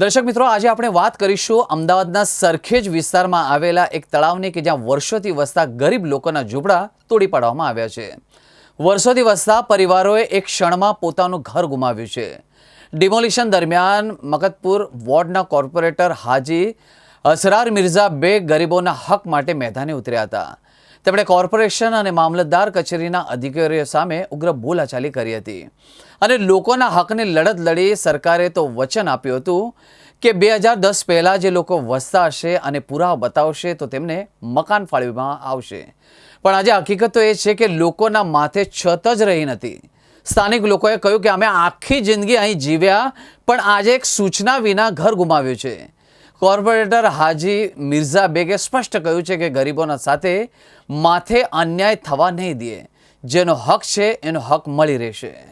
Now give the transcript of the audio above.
દર્શક મિત્રો, આજે આપણે વાત કરીશું અમદાવાદના સરખેજ વિસ્તારમાં આવેલા એક તળાવની કે જ્યાં વર્ષોથી વસતા ગરીબ લોકોના ઝૂંપડા તોડી પાડવામાં આવ્યા છે. વર્ષોથી વસતા પરિવારોએ એક ક્ષણમાં પોતાનું ઘર ગુમાવ્યું છે. ડિમોલિશન દરમિયાન મકતપુર વોર્ડના કોર્પોરેટર હાજી અસરાર મિર્ઝા બે ગરીબોના હક માટે મેદાને ઉતર્યા હતા. તેમણે કોર્પોરેશન અને મામલતદાર કચેરીના અધિકારીઓ સામે ઉગ્ર બોલાચાલી કરી હતી. અને લોકોના હકને લડત લડી સરકારે તો વચન આપ્યું હતું કે બે હજાર દસ પહેલાં જે લોકો વસતા હશે અને પુરાવા બતાવશે તો તેમને મકાન ફાળવવામાં આવશે. પણ આજે હકીકત તો એ છે કે લોકોના માથે છત જ રહી નથી. સ્થાનિક લોકોએ કહ્યું કે અમે આખી જિંદગી અહીં જીવ્યા, પણ આજે એક સૂચના વિના ઘર ગુમાવ્યું છે. કોર્પોરેટર હાજી મિર્ઝા બેગે સ્પષ્ટ કહ્યું છે કે ગરીબોના સાથે માથે અન્યાય થવા નહીં દે. જેનો હક છે, એનો હક મળી રહેશે.